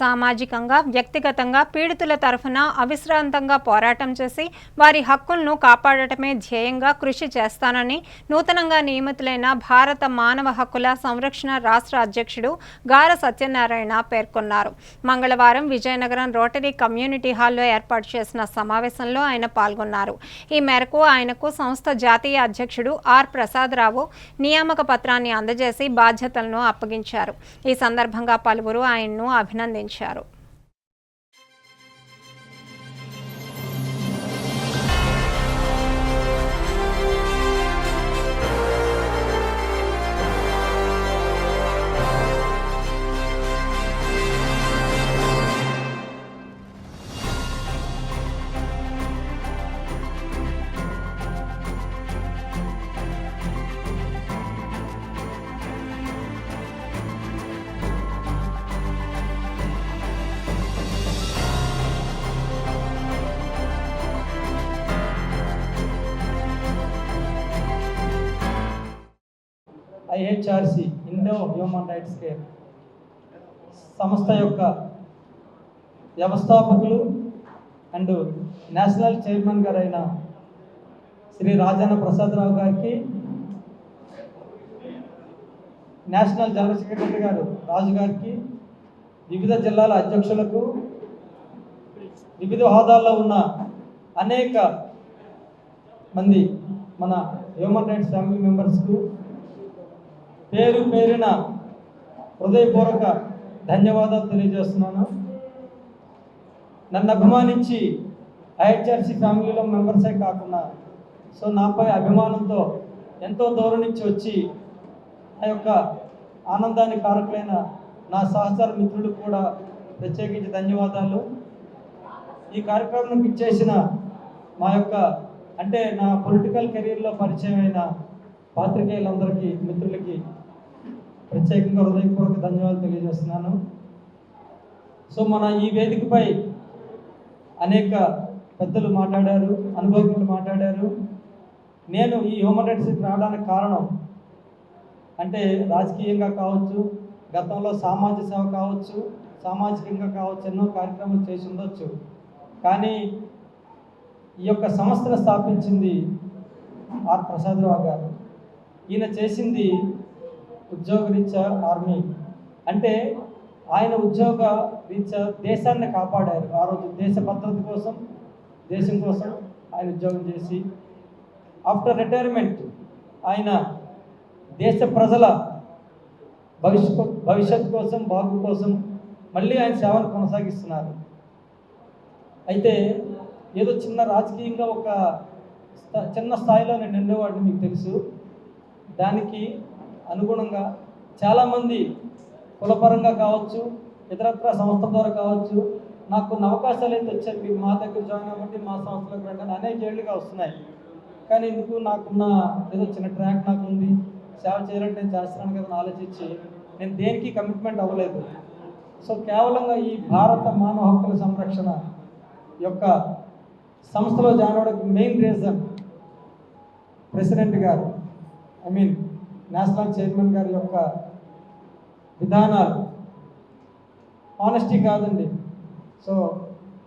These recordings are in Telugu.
సామాజికంగా వ్యక్తిగతంగా పీడితుల తరఫున అవిశ్రాంతంగా పోరాటం చేసి వారి హక్కులను కాపాడటమే ధ్యేయంగా కృషి చేస్తానని నూతనంగా నియమితులైన భారత మానవ హక్కుల సంరక్షణ రాష్ట్ర అధ్యక్షుడు గార సత్యనారాయణ పేర్కొన్నారు. మంగళవారం విజయనగరం రోటరీ కమ్యూనిటీ హాల్లో ఏర్పాటు చేసిన సమావేశంలో ఆయన పాల్గొన్నారు. ఈ మేరకు ఆయనకు సంస్థ జాతీయ అధ్యక్షుడు ఆర్ ప్రసాదరావు నియామక పత్రాన్ని అందజేసి బాధ్యతలను అప్పగించారు. ఈ సందర్భంగా పలువురు ఆయన్ను అభినందించారు. shadow. IHRC Indo human rights care సంస్థ యొక్క వ్యవస్థాపకులు అండ్ నేషనల్ చైర్మన్ గారైన శ్రీ రాజన్న ప్రసాదరావు గారికి నేషనల్ జనరల్ సెక్రటరీ గారు రాజు గారికి వివిధ జిల్లాల అధ్యక్షులకు వివిధ హోదాల్లో ఉన్న అనేక మంది మన హ్యూమన్ రైట్స్ ఫ్యామిలీ మెంబర్స్కు పేరు పేరిన హృదయపూర్వక ధన్యవాదాలు తెలియజేస్తున్నాను. నన్ను అభిమానించి ఐహెచ్ఆర్సి ఫ్యామిలీలో మెంబర్సే కాకుండా సో నాపై అభిమానంతో ఎంతో దూరం నుంచి వచ్చి నా యొక్క ఆనందానికి కారకులైన నా సహచర మిత్రులకు కూడా ప్రత్యేకించి ధన్యవాదాలు. ఈ కార్యక్రమం ఇచ్చేసిన మా యొక్క అంటే నా పొలిటికల్ కెరీర్లో పరిచయం అయిన పాత్రికేయులందరికీ మిత్రులకి ప్రత్యేకంగా హృదయపూర్వక ధన్యవాదాలు తెలియజేస్తున్నాను. సో మన ఈ వేదికపై అనేక పెద్దలు మాట్లాడారు అనుభవజ్ఞులు మాట్లాడారు. నేను ఈ హ్యూమన్ రైట్స్ రావడానికి కారణం అంటే రాజకీయంగా కావచ్చు గతంలో సామాజిక సేవ కావచ్చు సామాజికంగా కావచ్చు ఎన్నో కార్యక్రమాలు చేసి ఉండొచ్చు. కానీ ఈ యొక్క సంస్థను స్థాపించింది ఆర్. ప్రసాదరావు గారు. ఈయన చేసింది ఉద్యోగరీత్యా ఆర్మీ అంటే ఆయన ఉద్యోగ రీత్యా దేశాన్ని కాపాడారు. ఆ రోజు దేశ భద్రత కోసం దేశం కోసం ఆయన ఉద్యోగం చేసి ఆఫ్టర్ రిటైర్మెంట్ ఆయన దేశ ప్రజల భవిష్యత్ భవిష్యత్ కోసం బాగు కోసం మళ్ళీ ఆయన సేవలు కొనసాగిస్తున్నారు. అయితే ఏదో చిన్న రాజకీయంగా ఒక చిన్న స్థాయిలో నేను నిండేవాడిని మీకు తెలుసు. దానికి అనుగుణంగా చాలామంది కులపరంగా కావచ్చు ఇతరత్ర సంస్థ ద్వారా కావచ్చు నాకు కొన్ని అవకాశాలు అయితే వచ్చాయి మీరు మా దగ్గర జాయిన్ అవ్వండి మా సంస్థలకు రండి అనేక ఏళ్ళుగా వస్తున్నాయి. కానీ ఇందుకు నాకున్న ఏదో చిన్న ట్రాక్ నాకు ఉంది. సేవ చేయాలంటే నేను చేస్తున్నాను కదా ఆలోచించి నేను దేనికి కమిట్మెంట్ అవ్వలేదు. సో కేవలంగా ఈ భారత మానవ హక్కుల సంరక్షణ యొక్క సంస్థలో జాయిన్ అవ్వడానికి మెయిన్ రీజన్ ప్రెసిడెంట్ గారు ఐ మీన్ నేషనల్ చైర్మన్ గారి యొక్క విధానాలు. ఆనెస్టీ కాదండి. సో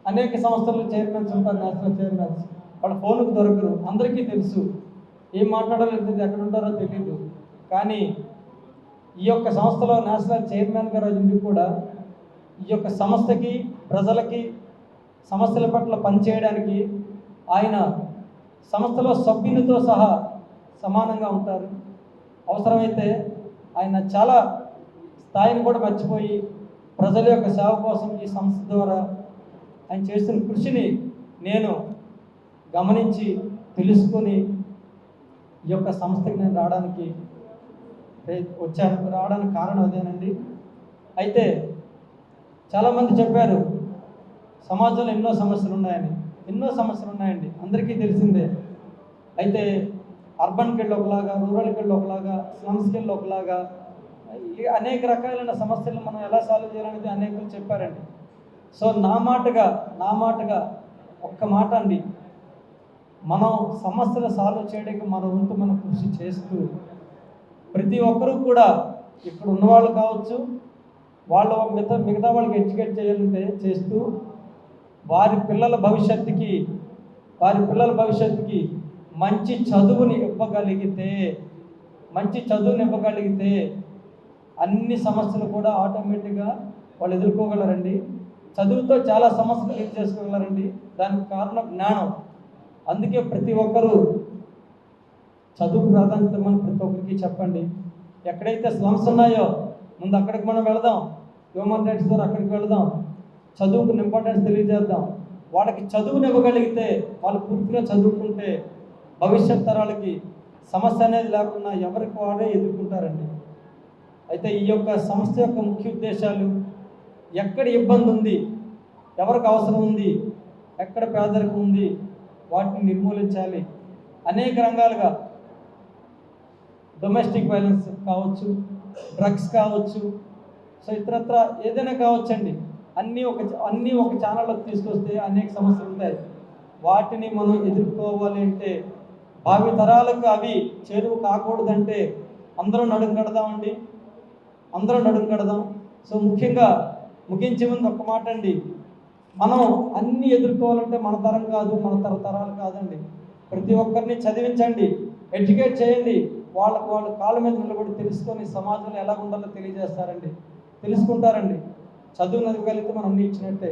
అనేక సంస్థలు చైర్మన్స్ ఉంటారు నేషనల్ చైర్మన్స్. వాళ్ళ ఫోన్కు దొరకరు. అందరికీ తెలుసు. ఏం మాట్లాడాలో తెలియదు ఎక్కడ ఉంటారో తెలియదు కానీ ఈ యొక్క సంస్థలో నేషనల్ చైర్మన్ గారు ఎందుకు కూడా ఈ యొక్క సంస్థకి ప్రజలకి సమస్యల పట్ల పనిచేయడానికి ఆయన సంస్థలో సభ్యులతో సహా సమానంగా ఉంటారు. అవసరమైతే ఆయన చాలా స్థాయిని కూడా మర్చిపోయి ప్రజల యొక్క సేవ కోసం ఈ సంస్థ ద్వారా ఆయన చేస్తున్న కృషిని నేను గమనించి తెలుసుకొని ఈ యొక్క సంస్థకి నేను రావడానికి వచ్చాను. రావడానికి కారణం అదేనండి. అయితే చాలామంది చెప్పారు సమాజంలో ఎన్నో సమస్యలు ఉన్నాయని. ఎన్నో సమస్యలు ఉన్నాయండి. అందరికీ తెలిసిందే. అయితే అర్బన్కి వెళ్ళి ఒకలాగా రూరల్కి వెళ్ళి ఒకలాగా స్లమ్స్కి వెళ్ళి ఒకలాగా ఈ అనేక రకాలైన సమస్యలను మనం ఎలా సాల్వ్ చేయాలనేది అనేకులు చెప్పారండి. సో నా మాటగా నా మాటగా ఒక్క మాట అండి. మనం సమస్యలు సాల్వ్ చేయడానికి మన వంతు మనం కృషి చేస్తూ ప్రతి ఒక్కరూ కూడా ఇక్కడ ఉన్నవాళ్ళు కావచ్చు వాళ్ళ మిగతా మిగతా వాళ్ళకి ఎడ్యుకేట్ చేయాలంటే చేస్తూ వారి పిల్లల భవిష్యత్తుకి వారి పిల్లల భవిష్యత్తుకి మంచి చదువుని ఇవ్వగలిగితే మంచి చదువుని ఇవ్వగలిగితే అన్ని సమస్యలు కూడా ఆటోమేటిక్గా వాళ్ళు ఎదుర్కోగలరండి. చదువుతో చాలా సమస్యలు ఏం చేసుకోగలరండి. దానికి కారణం జ్ఞానం. అందుకే ప్రతి ఒక్కరూ చదువు ప్రాధాన్యత మనం ప్రతి ఒక్కరికి చెప్పండి. ఎక్కడైతే స్లమ్స్ ఉన్నాయో ముందు అక్కడికి మనం వెళదాం. హ్యూమన్ రైట్స్ ద్వారా అక్కడికి వెళదాం. చదువుకు ఇంపార్టెన్స్ తెలియజేద్దాం. వాళ్ళకి చదువుని ఇవ్వగలిగితే వాళ్ళు పూర్తిగా చదువుకుంటే భవిష్యత్ తరాలకి సమస్య అనేది లేకుండా ఎవరికి వాడే ఎదుర్కొంటారండి. అయితే ఈ యొక్క సంస్థ యొక్క ముఖ్య ఉద్దేశాలు ఎక్కడ ఇబ్బంది ఉంది ఎవరికి అవసరం ఉంది ఎక్కడ పేదరికం ఉంది వాటిని నిర్మూలించాలి. అనేక రంగాలుగా డొమెస్టిక్ వైలెన్స్ కావచ్చు డ్రగ్స్ కావచ్చు సో ఇతరత్ర ఏదైనా కావచ్చండి. అన్నీ ఒక అన్నీ ఒక ఛానల్లోకి తీసుకొస్తే అనేక సమస్యలు ఉంటాయి. వాటిని మనం ఎదుర్కోవాలి అంటే భావి తరాలకు అవి చేరువు కాకూడదంటే అందరూ నడుం కడదామండి. అందరూ నడుం కడదాం. సో ముఖ్యంగా ముగించే ముందు ఒక్క మాట అండి. మనం అన్ని ఎదుర్కోవాలంటే మన తరం కాదు మన తరతరాలు కాదండి. ప్రతి ఒక్కరిని చదివించండి ఎడ్యుకేట్ చేయండి. వాళ్ళకు వాళ్ళ కాళ్ళ మీద నిలబడి తెలుసుకొని సమాజంలో ఎలా ఉండాలో తెలియజేస్తారండి. తెలుసుకుంటారండి. చదువు నదిగలిగితే మనం అన్ని ఇచ్చినట్టే